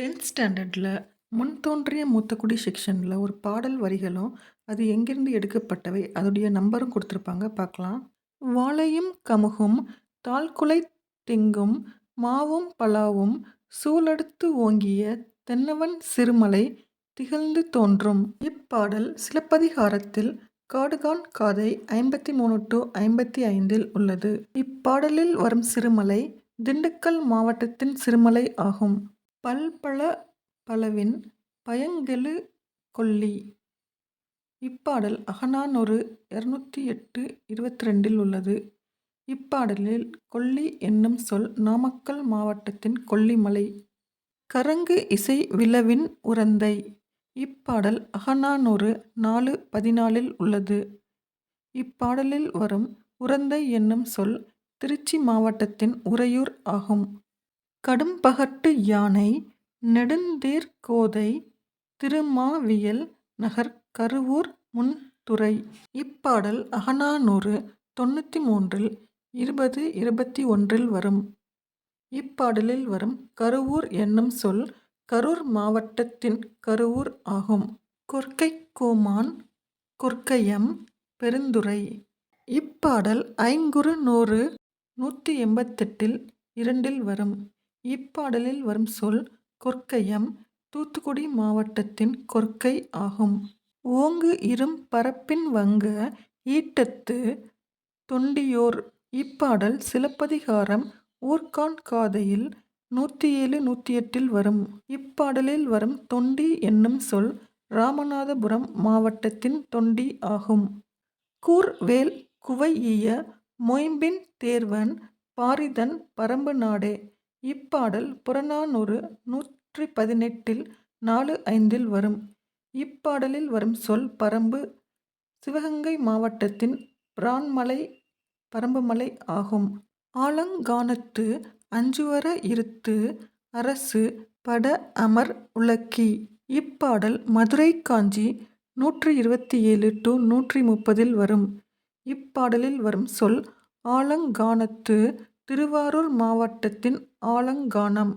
Tenth ஸ்டாண்டர்டில் முன் தோன்றிய மூத்தக்குடி செக்ஷனில் ஒரு பாடல் வரிகளும், அது எங்கிருந்து எடுக்கப்பட்டவை, அதோடைய நம்பரும் கொடுத்துருப்பாங்க பார்க்கலாம். "வாழையும் கமுகும் தாழ்குலை தெங்கும் மாவும் பலாவும் சூழடுத்து ஓங்கிய தென்னவன் சிறுமலை திகழ்ந்து தோன்றும்" இப்பாடல் சிலப்பதிகாரத்தில் காடுகான் காதை" ஐம்பத்தி மூணு டு ஐம்பத்தி ஐந்தில் உள்ளது. இப்பாடலில் வரும் சிறுமலை திண்டுக்கல் மாவட்டத்தின் சிறுமலை ஆகும். "பல்பல பலவின் பயங்கெழு கொள்ளி" இப்பாடல் அகநானூறு இருபத்தி ரெண்டில் உள்ளது. இப்பாடலில் கொல்லி என்னும் சொல் நாமக்கல் மாவட்டத்தின் கொல்லிமலை. கரங்கு இசை விழவின் உறந்தை" இப்பாடல் அகநானூறு நாலு.பதினாலில் உள்ளது. இப்பாடலில் வரும் உறந்தை என்னும் சொல் திருச்சி மாவட்டத்தின் உறையூர் ஆகும். "கடும்பகட்டு யானை நெடுந்தேர்க் கோதை திருமாவியல் நகர் கருவூர் முன்துறை இப்பாடல் அகநானூறு தொண்ணூற்றி மூன்றில் இருபது இருபத்தி ஒன்றில் வரும். இப்பாடலில் வரும் கருவூர் என்னும் சொல் கரூர் மாவட்டத்தின் கருவூர் ஆகும். கொர்க்கை கோமான் கொர்க்கையம் பெருந்துறை" இப்பாடல் ஐங்குறுநூறு நூற்றி எண்பத்தெட்டில் இரண்டில் வரும். இப்பாடலில் வரும் சொல் கொற்கையம் தூத்துக்குடி மாவட்டத்தின் கொற்கை ஆகும். "ஓங்கு இரும் பரப்பின் வங்க ஈட்டத்து தொண்டியோர்" இப்பாடல் சிலப்பதிகாரம் ஊர்கான் காதையில் நூற்றி ஏழு நூற்றி எட்டில் வரும். இப்பாடலில் வரும் தொண்டி என்னும் சொல் ராமநாதபுரம் மாவட்டத்தின் தொண்டி ஆகும். கூர்வேல் குவையிய மொயம்பின் தேர்வன் பாரிதன் பரம்பு நாடே" இப்பாடல் புறநானூறு நூற்றி பதினெட்டில் நாலு ஐந்தில் வரும். இப்பாடலில் வரும் சொல் பரம்பு சிவகங்கை மாவட்டத்தின் பிரான்மலை பரம்புமலை ஆகும். "ஆலங்கானத்து அஞ்சுவர இருத்து அரசு பட அமர் உலக்கி இப்பாடல் மதுரை காஞ்சி நூற்றி இருபத்தி ஏழு டு நூற்றி முப்பதில் வரும். இப்பாடலில் வரும் சொல் ஆலங்கானத்து திருவாரூர் மாவட்டத்தின் ஆலங்கானம்.